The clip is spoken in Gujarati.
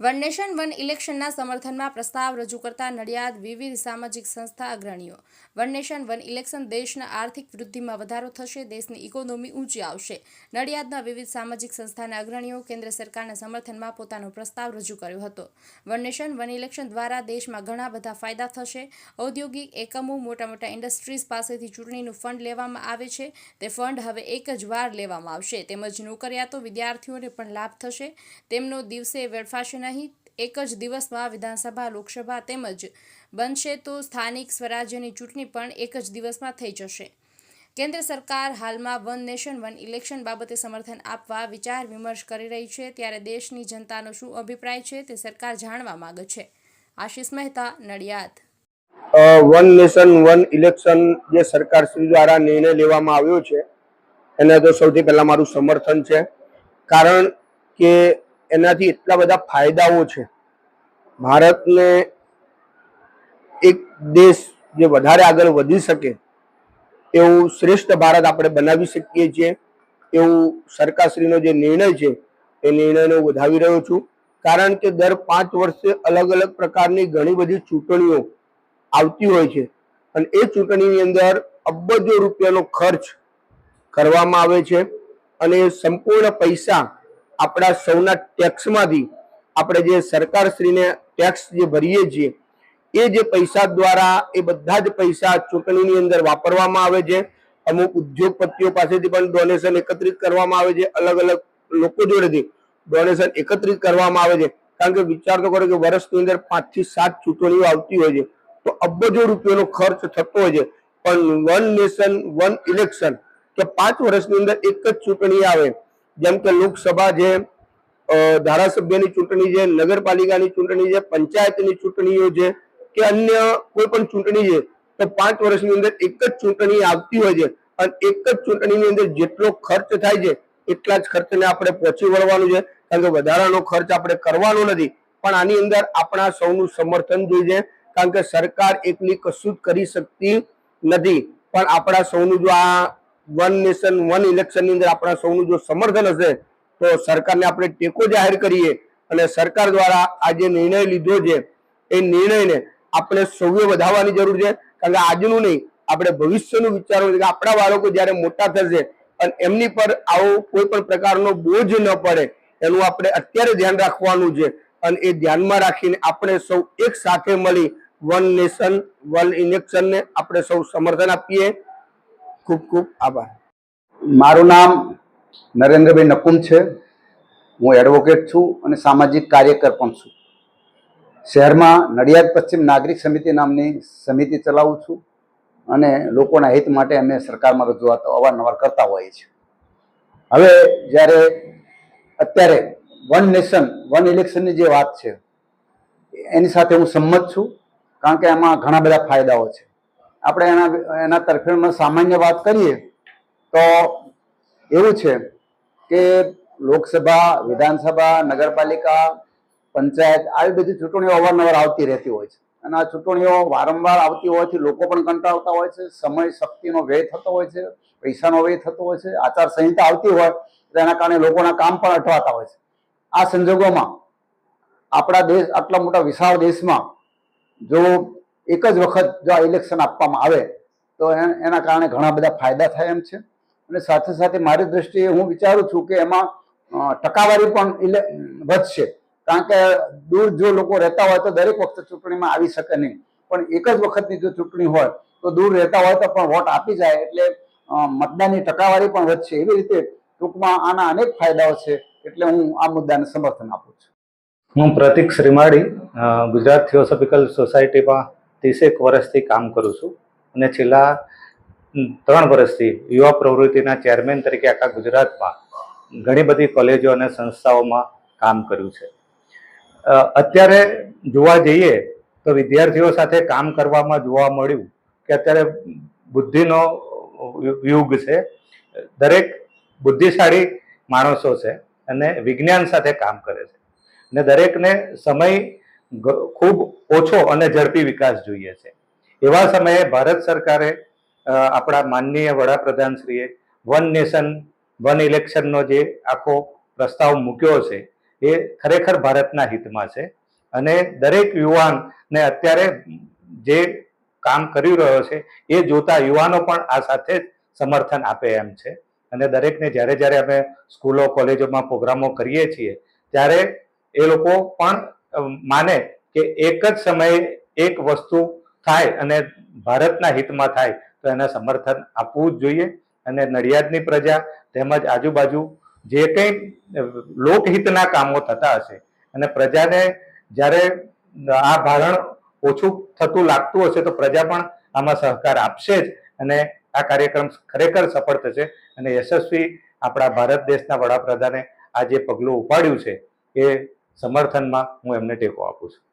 વન નેશન, વન ઇલેક્શનના સમર્થનમાં પ્રસ્તાવ રજૂ કરતા નડિયાદ વિવિધ સામાજિક સંસ્થા અગ્રણીઓ. વન નેશન, વન ઇલેક્શન દેશના આર્થિક વૃદ્ધિમાં વધારો થશે, દેશની ઇકોનોમી ઊંચી આવશે. નડિયાદના વિવિધ સામાજિક સંસ્થાના અગ્રણીઓ કેન્દ્ર સરકારના સમર્થનમાં પોતાનો પ્રસ્તાવ રજૂ કર્યો હતો. વન નેશન, વન ઇલેક્શન દ્વારા દેશમાં ઘણા બધા ફાયદા થશે. ઔદ્યોગિક એકમો મોટા મોટા ઇન્ડસ્ટ્રીઝ પાસેથી ચૂંટણીનું ફંડ લેવામાં આવે છે. તે ફંડ હવે એક જ વાર લેવામાં આવશે. તેમજ નોકરિયાતો વિદ્યાર્થીઓને પણ લાભ થશે. તેમનો દિવસે વેડફાશે નહીં, એક જ દિવસમાં વિધાનસભા, લોકસભા તેમજ બનશે તો સ્થાનિક સ્વરાજ્યની ચૂંટણી પણ એક જ દિવસમાં થઈ જશે. કેન્દ્ર સરકાર હાલમાં વન નેશન, વન ઇલેક્શન બાબતે સમર્થન આપવા વિચાર વિમર્શ કરી રહી છે, ત્યારે દેશની જનતાનો શું અભિપ્રાય છે તે સરકાર જાણવા માંગે છે. Ashish Mehta, Nadiad. One nation, one election જે સરકાર શ્રી દ્વારા નિર્ણય લેવામાં આવ્યો છે, એને તો સૌથી પહેલા મારું સમર્થન છે. કારણ કે એનાથી એટલા બધા ફાયદાઓ છે. ભારતને એક દેશ જે વધારે આગળ વધી શકે એવું શ્રેષ્ઠ ભારત આપણે બનાવી શકીએ છીએ એવું સરકારશ્રીનો જે નિર્ણય છે, એ નિર્ણયને હું વધાવી રહ્યો છું. કારણ કે દર પાંચ વર્ષે અલગ અલગ પ્રકારની ઘણી બધી ચૂંટણીઓ આવતી હોય છે અને એ ચૂંટણીની અંદર અબજો રૂપિયાનો ખર્ચ કરવામાં આવે છે અને સંપૂર્ણ પૈસા આપણા સૌના ટેક્સમાંથી આપણે જે સરકારશ્રીને ટેક્સ જે ભરીએ છીએ, એ જે પૈસા દ્વારા, એ બધા જ પૈસા ચૂંટણીની અંદર વાપરવામાં આવે છે. અમુક ઉદ્યોગપતિઓ પાસેથી પણ ડોનેશન એકત્રિત કરવામાં આવે છે. અલગ અલગ લોકો જોડેથી ડોનેશન એકત્રિત કરવામાં આવે છે. કારણ કે વિચાર તો કરો કે વર્ષની અંદર પાંચથી સાત ચૂંટણીઓ આવતી હોય છે. તો અબજો રૂપિયાનો ખર્ચ થતો હોય છે. પણ વન નેશન વન ઇલેક્શન કે પાંચ વર્ષની અંદર એક જ ચૂંટણી આવે. જેમ કે લોકસભા છે ધારાસભ્યની ચૂંટણી છે, નગરપાલિકાની ચૂંટણી છે, પંચાયતની ચૂંટણીઓ છે કે અન્ય કોઈ પણ ચૂંટણી છે, તો પાંચ વર્ષની અંદર એક જ ચૂંટણી આવતી હોય છે. અને એક જ ચૂંટણીની અંદર જેટલો ખર્ચ થાય છે, એટલા જ ખર્ચને આપણે પહોંચી વળવાનું છે. કારણ કે વધારાનો ખર્ચ આપણે કરવાનો નથી. પણ આની અંદર આપણા સૌનું સમર્થન જોઈએ કારણ કે સરકાર એકલી કશું જ કરી શકતી નથી. પણ આપણા સૌનું જો આ વન નેશન વન ઇલેક્શનની અંદર આપણા સૌનું જો સમર્થન હશે, તો સરકારને આપણે ટેકો જાહેર કરીએ અને સરકાર દ્વારા આ જે નિર્ણય લીધો છે, એ નિર્ણયને આપણે સૌએ વધારવાની જરૂર છે. કારણ કે આજનું નહીં, આપણે ભવિષ્યનું વિચારવું છે કે આપણા બાળકો જ્યારે મોટા થશે અને એમની પર આવો કોઈ પણ પ્રકારનો બોજ ન પડે, એનું આપણે અત્યારે ધ્યાન રાખવાનું છે. અને એ ધ્યાનમાં રાખીને આપણે સૌ એક સાથે મળી વન નેશન વન ઇલેક્શનને આપણે સૌ સમર્થન આપીએ. ખૂબ ખૂબ આભાર. મારું નામ નરેન્દ્રભાઈ નકુમ છે. હું એડવોકેટ છું અને સામાજિક કાર્યકર પણ છું. શહેરમાં નડિયાદ પશ્ચિમ નાગરિક સમિતિ નામની સમિતિ ચલાવું છું અને લોકોના હિત માટે અમે સરકારમાં રજૂઆતો અવારનવાર કરતા હોઈએ છીએ. હવે જ્યારે અત્યારે વન નેશન, વન ઇલેક્શનની જે વાત છે, એની સાથે હું સંમત છું, કારણ કે એમાં ઘણા બધા ફાયદાઓ છે. આપણે એના એના તરફેણમાં સામાન્ય વાત કરીએ, તો એવું છે કે લોકસભા, વિધાનસભા, નગરપાલિકા, પંચાયત, આવી બધી ચૂંટણીઓ અવારનવાર આવતી રહેતી હોય છે. અને આ ચૂંટણીઓ વારંવાર આવતી હોવાથી લોકો પણ કંટાળતા હોય છે, સમય શક્તિનો વ્યય થતો હોય છે, પૈસાનો વ્યય થતો હોય છે, આચાર સંહિતા આવતી હોય, તો એના કારણે લોકોના કામ પણ અટવાતા હોય છે. આ સંજોગોમાં આપણા દેશ, આટલા મોટા વિશાળ દેશમાં જો એક જ વખત જો આ ઇલેક્શન આપવામાં આવે, તો એના કારણે ઘણા બધા ફાયદા થાય એમ છે. અને સાથે સાથે મારી દ્રષ્ટિએ હું વિચારું છું કે એમાં ટકાવારી પણ વધશે. કારણ કે દૂર જો લોકો રહેતા હોય તો દરેક વખતે ચૂંટણીમાં આવી શકે નહીં. પણ એક જ વખતની જો ચૂંટણી હોય, તો દૂર રહેતા હોય તો પણ વોટ આપી જાય એટલે મતદાનની ટકાવારી પણ વધશે. એવી રીતે ટૂંકમાં આના અનેક ફાયદાઓ છે એટલે હું આ મુદ્દાને સમર્થન આપું છું. હું પ્રતિક શ્રીમાળી ગુજરાત થિયોસોફિકલ સોસાયટીમાં ત્રીસેક વર્ષથી કામ કરું છું. અને છેલ્લા ત્રણ વર્ષથી યુવા પ્રવૃત્તિના ચેરમેન તરીકે આખા ગુજરાતમાં ઘણી બધી કોલેજો અને સંસ્થાઓમાં કામ કર્યું છે. અત્યારે જોવા જઈએ તો વિદ્યાર્થીઓ સાથે કામ કરવામાં જોવા મળ્યું કે અત્યારે બુદ્ધિનો યુગ છે. દરેક બુદ્ધિશાળી માણસો છે અને વિજ્ઞાન સાથે કામ કરે છે. ને દરેકને સમય ખૂબ ઓછો અને ઝડપી વિકાસ જોઈએ છે. એવા સમયે ભારત સરકારે આપણા માનનીય વડાપ્રધાનશ્રીએ વન નેશન, વન ઇલેક્શનનો જે આખો પ્રસ્તાવ મૂક્યો છે, એ ખરેખર ભારતના હિતમાં છે. અને દરેક યુવાનને અત્યારે જે કામ કરી રહ્યો છે, એ જોતા યુવાનો પણ આ સાથે સમર્થન આપે એમ છે. અને દરેકને જ્યારે જ્યારે અમે સ્કૂલો, કોલેજોમાં પ્રોગ્રામો કરીએ છીએ, ત્યારે એ લોકો પણ માને કે એક જ સમયે એક વસ્તુ થાય અને ભારતના હિતમાં થાય, તો એને સમર્થન આપવું જ જોઈએ. અને નડિયાદની પ્રજા તેમજ આજુબાજુ જે કંઈ લોકહિતના કામો થતા હશે, અને પ્રજાને જ્યારે આ ભારણ ઓછું થતું લાગતું હશે, તો પ્રજા પણ આમાં સહકાર આપશે જ. અને આ કાર્યક્રમ ખરેખર સફળ થશે. અને યશસ્વી આપણા ભારત દેશના વડાપ્રધાને આ જે પગલું ઉપાડ્યું છે, એ સમર્થનમાં હું એમને ટેકો આપું છું.